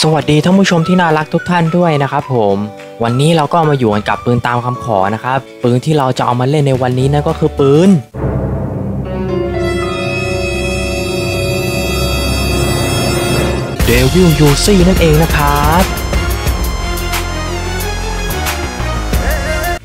สวัสดีท่านผู้ชมที่น่ารักทุกท่านด้วยนะครับผมวันนี้เราก็มาอยู่กันกับปืนตามคำขอนะครับปืนที่เราจะเอามาเล่นในวันนี้นั่นก็คือปืนเดวิลยูซี่นั่นเองนะครับ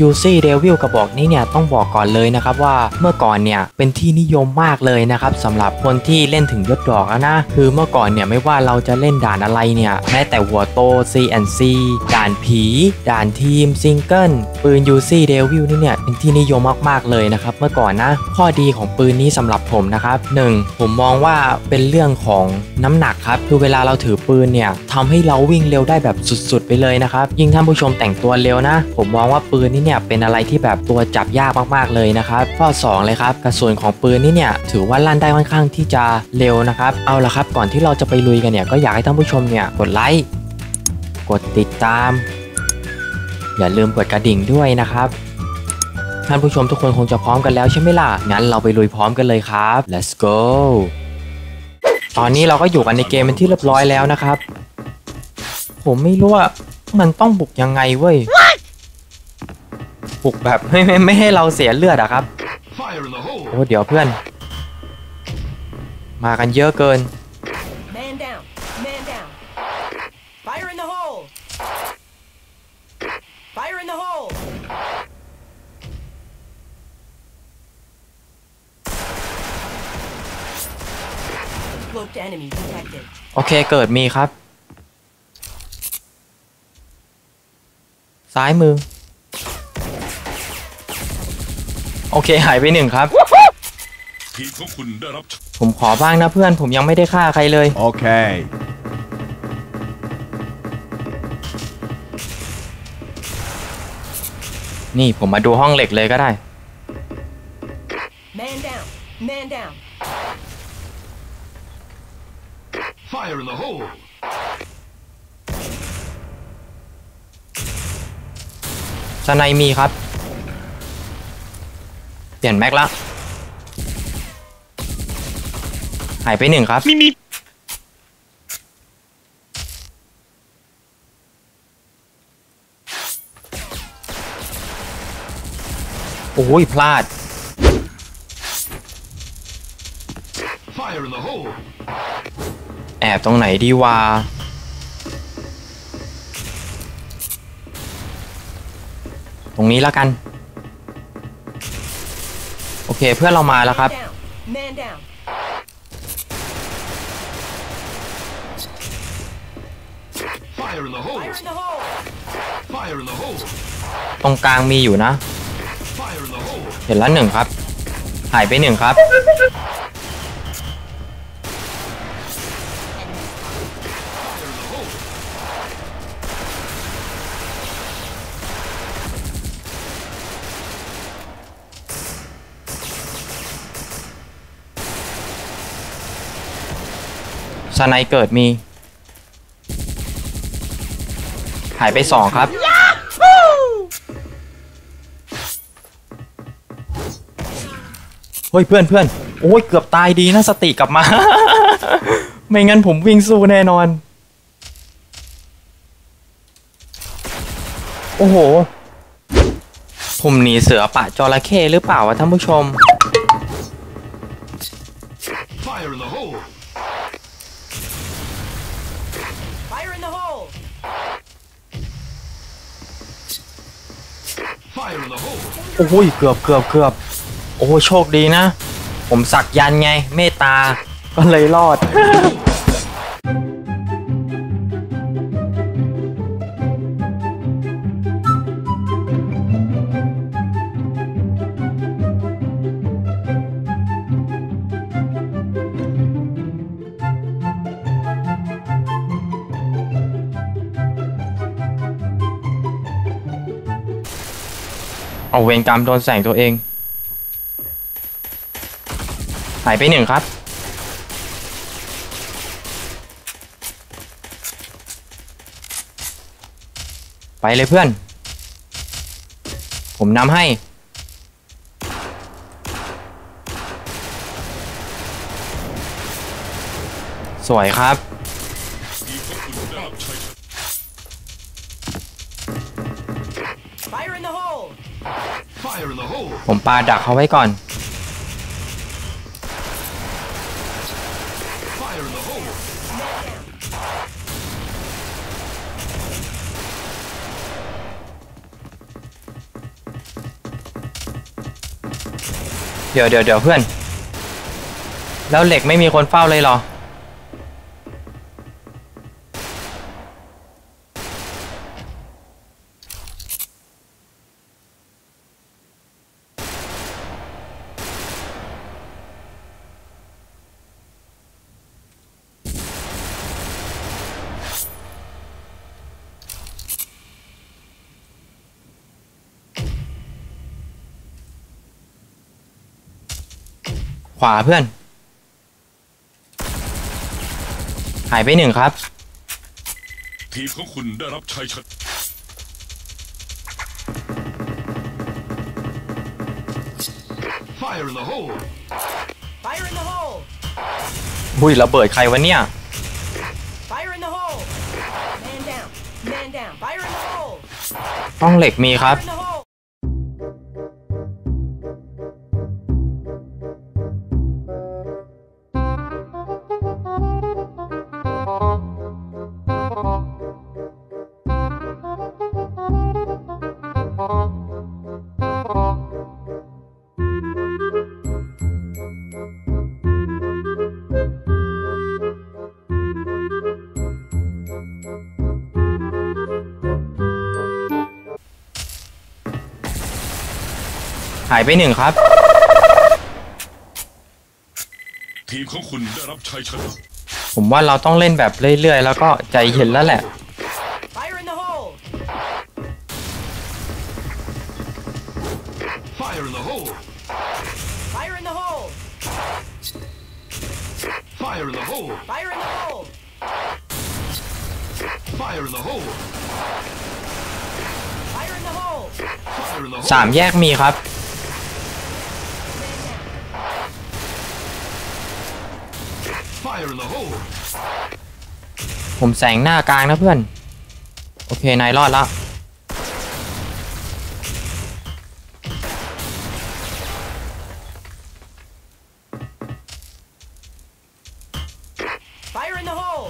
ยูซี่เดวิลกระบอกนี้เนี่ยต้องบอกก่อนเลยนะครับว่าเมื่อก่อนเนี่ยเป็นที่นิยมมากเลยนะครับสำหรับคนที่เล่นถึงยศดอกนะ คือเมื่อก่อนเนี่ยไม่ว่าเราจะเล่นด่านอะไรเนี่ยแม้แต่หัวโต CNC ด่านผี ด่านทีมซิงเกิลปืนยูซี่เดวิลนี่เนี่ยเป็นที่นิยมมากๆเลยนะครับเมื่อก่อนนะ ข้อดีของปืนนี้สำหรับผมนะครับ 1. ผมมองว่าเป็นเรื่องของน้ำหนักครับคือเวลาเราถือปืนเนี่ยทำให้เราวิ่งเร็วได้แบบสุดๆ ไปเลยนะครับยิ่งท่านผู้ชมแต่งตัวเร็วนะ ผมมองว่าปืนนี้เนี่ยเป็นอะไรที่แบบตัวจับยากมากๆเลยนะครับข้อ2เลยครับกระสุนของปืนนี้เนี่ยถือว่าลั่นได้ค่อนข้างที่จะเร็วนะครับเอาละครับก่อนที่เราจะไปลุยกันเนี่ยก็อยากให้ท่านผู้ชมเนี่ยกดไลค์กดติดตาม อย่าลืมกดกระดิ่งด้วยนะครับท่านผู้ชมทุกคนคงจะพร้อมกันแล้วใช่ไหมล่ะ งั้นเราไปลุยพร้อมกันเลยครับ let's go ตอนนี้เราก็อยู่กันในเกมเป็นที่เรียบร้อยแล้วนะครับ ผมไม่รู้ว่ามันต้องบุกยังไงเว้ย บุกแบบไม่ไม่ไม่ให้เราเสียเลือดอะครับ Fire in the hole! โอ้เดี๋ยวเพื่อน มากันเยอะเกิน Man down. Man down. Fire in the hole. Fire in the hole. Cloaked enemy detected. โอเคเกิดมีครับ ซ้ายมือ โอเคหายไปหนึ่งครับ ทีมของคุณได้รับผมขอบ้างนะเพื่อนผมยังไม่ได้ฆ่าใครเลย Okay. นี่ผมมาดูห้องเหล็กเลยก็ได้ Man down. Man down. Fire in the hole! สไนมีครับ เปลี่ยนแม็กละหายไปหนึ่งครับ มีมีโอ้ยพลาด Fire in the hole! แอบตรงไหนดีวะตรงนี้แล้วกันโโอเคเพื่อนเรามาแล้วครับ ตรงกลางมีอยู่นะ เห็นแล้วหนึ่งครับ หายไปหนึ่งครับ ไนเกิดมี หายไปสองครับ เฮ้ยเพื่อนเพื่อนโอ้ยเกือบตายดีนะสติกลับมา ไม่งั้นผมวิ่งสู้แน่นอน โอ้โห ผมหนีเสือปะจระเข้หรือเปล่าวะท่านผู้ชม โอ้ยเกือบเกือบเกือบโอ้โชคดีนะ ผมสักยันไงเมตตา ก็เลยรอด เอาเวรกรรมโดนแสงตัวเอง หายไปหนึ่งครับ ไปเลยเพื่อน ผมนำให้ สวยครับ ผมปาดักเขาไว้ก่อน เดี๋ยวเดี๋ยวเดี๋ยวเพื่อน แล้วเหล็กไม่มีคนเฝ้าเลยเหรอ ขวาเพื่อน หายไปหนึ่งครับ ทีมของคุณได้รับชัยชนะ Fire in the hole! Fire in the hole. บุยระเบิดใครวะเนี่ย Fire in the hole. Man down. Man down. Fire in the hole. ห้องเหล็กมีครับ หายไปหนึ่งครับ ทีมของคุณได้รับชัยชนะผมว่าเราต้องเล่นแบบเรื่อยๆ แล้วก็ใจเย็นแล้วแหละ Fire in the hole. Fire in the hole! Fire in the hole. Fire in the hole! Fire in the hole. Fire in the hole! Fire in the hole. Fire in the hole! สามแยกมีครับ Fire in the hole! ผมแสงหน้ากลางนะเพื่อน โอเคนายรอดละ Fire in the hole.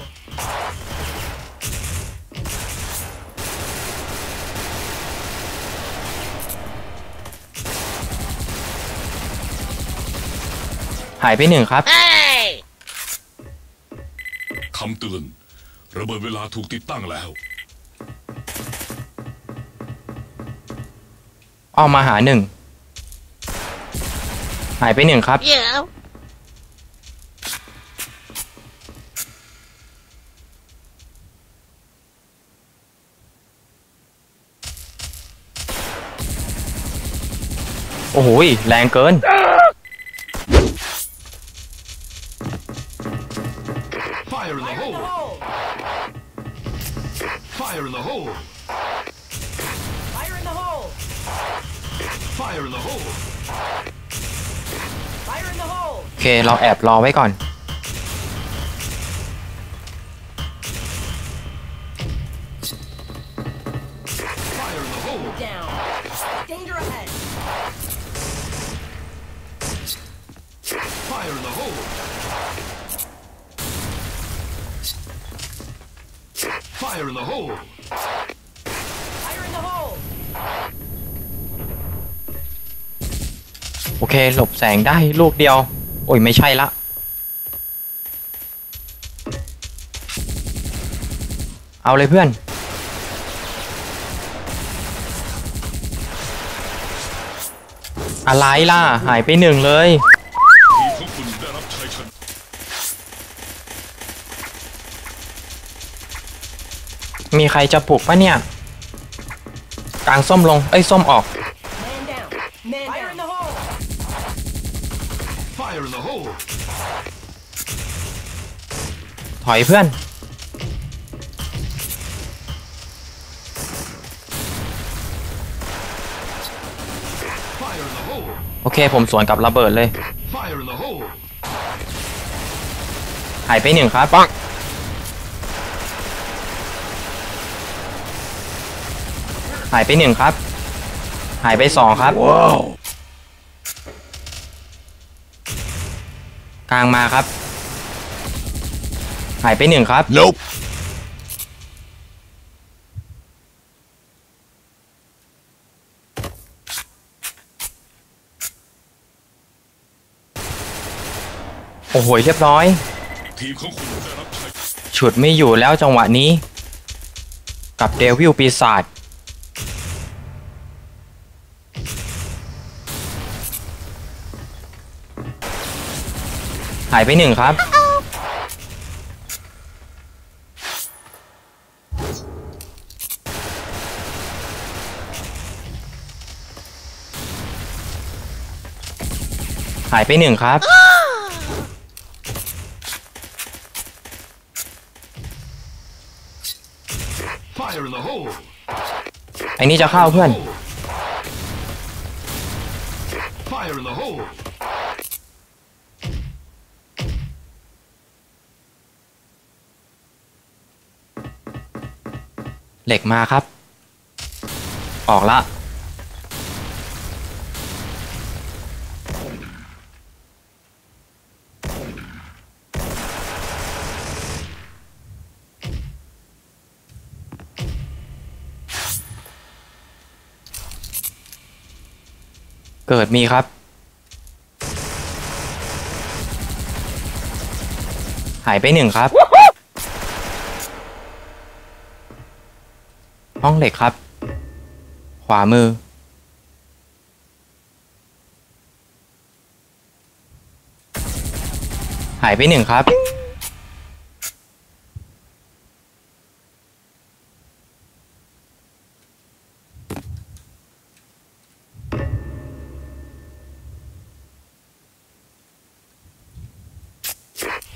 หายไปหนึ่งครับคำเตือน ระเบิดเวลาถูกติดตั้งแล้วออกมาหาหนึ่ง หายไปหนึ่งครับ Yeah. โอ้โหยแรงเกิน Fire in the hole! Fire in the hole. Fire in the hole! Fire in the hole. โอเค เราแอบรอไว้ก่อน Fire in the hole! Fire in the hole. โอเค หลบแสงได้ลูกเดียว โอ้ย ไม่ใช่ละ เอาเลยเพื่อน อะไรล่ะ หายไปหนึ่งเลย ทีมของคุณได้รับชัยชนะ มีใครจะปลุกปะเนี่ยกลางส้มลง เอ้ย ส้มออก Man down. Man Fire in the hole. Fire in the hole! ถอยเพื่อน Fire in the hole! โอเค ผมสวนกับระเบิดเลย Fire in the hole! หายไปหนึ่งครับ หายไปหนึ่งครับ หายไปสองครับว้าวกลางมาครับ หายไปหนึ่งครับ Nope โอ้โหเรียบร้อยทีมของคุณได้รับชัยฉุดไม่อยู่แล้วจังหวะนี้ กับเดวิลปีศาจ หายไปหนึ่งครับ หายไปหนึ่งครับ Fire in the hole! ไอ้นี่จะเข้าเพื่อน เหล็กมาครับ ออกละ เกิดมีครับ หายไปหนึ่งครับ ห้องเหล็กครับ ขวามือ หายไปหนึ่งครับ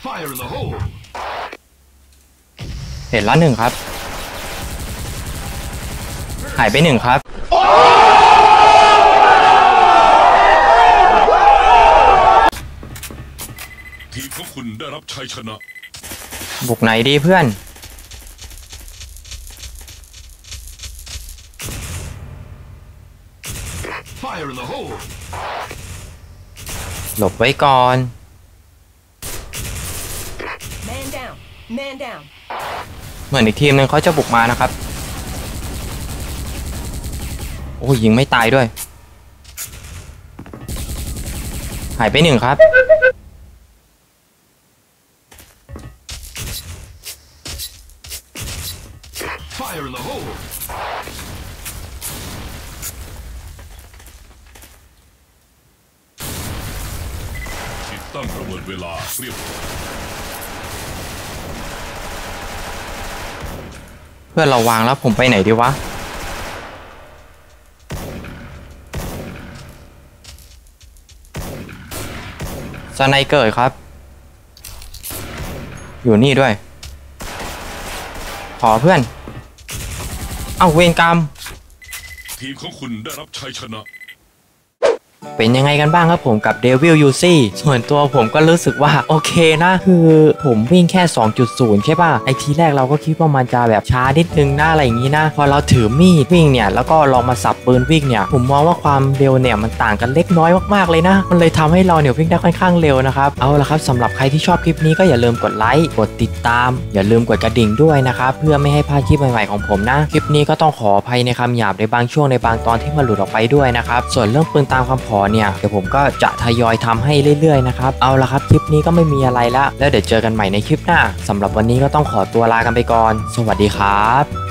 Fire in the hole! เห็นละหนึ่งครับ หายไปหนึ่งครับ ทีมของคุณได้รับชัยชนะ บุกไหนดีเพื่อน Fire in the hole! หลบไว้ก่อน Man down. Man down. เหมือนอีกทีมหนึ่งเขาจะบุกมานะครับ โอ้ยยิงไม่ตายด้วย หายไปหนึ่งครับ Fire in the hole! ติดตั้งระเบิดเวลาเรียบร้อยเพื่อนเราวางแล้วผมไปไหนดีวะ สไนเกอร์ครับ อยู่นี่ด้วย ขอเพื่อน เอ้าเวรกรรม ทีมของคุณได้รับชัยชนะ เป็นยังไงกันบ้างครับผมกับ Devil u c ส่วนตัวผมก็รู้สึกว่าโอเคนะ คือผมวิ่งแค่ 2.0 ใช่ป่ะ ไอทีแรกเราก็คิดว่ามันจะแบบช้านิดนึงนะอะไรอย่างนี้นะ พอเราถือมีดวิ่งเนี่ย แล้วก็ลองมาสับปืนวิ่งเนี่ย ผมมองว่าความเร็วเนี่ยมันต่างกันเล็กน้อยมากๆเลยนะ มันเลยทำให้เราเนี่ยวิ่งได้ค่อนข้างเร็วนะครับ เอาละครับสำหรับใครที่ชอบคลิปนี้ก็อย่าลืมกดไลค์ กดติดตาม อย่าลืมกดกระดิ่งด้วยนะครับ เพื่อไม่ให้พลาดคลิปใหม่ๆของผมนะ คลิปนี้ก็ต้องขออภัยในคำหยาบในบางช่วงในบางตอนที่มันหลุดออกไปด้วยนะครับ ส่วนเรื่องปืนตามคำขอเนี่ยเดี๋ยวผมก็จะทยอยทำให้เรื่อยๆนะครับเอาละครับคลิปนี้ก็ไม่มีอะไรละแล้วเดี๋ยวเจอกันใหม่ในคลิปหน้า สำหรับวันนี้ก็ต้องขอตัวลากันไปก่อน สวัสดีครับ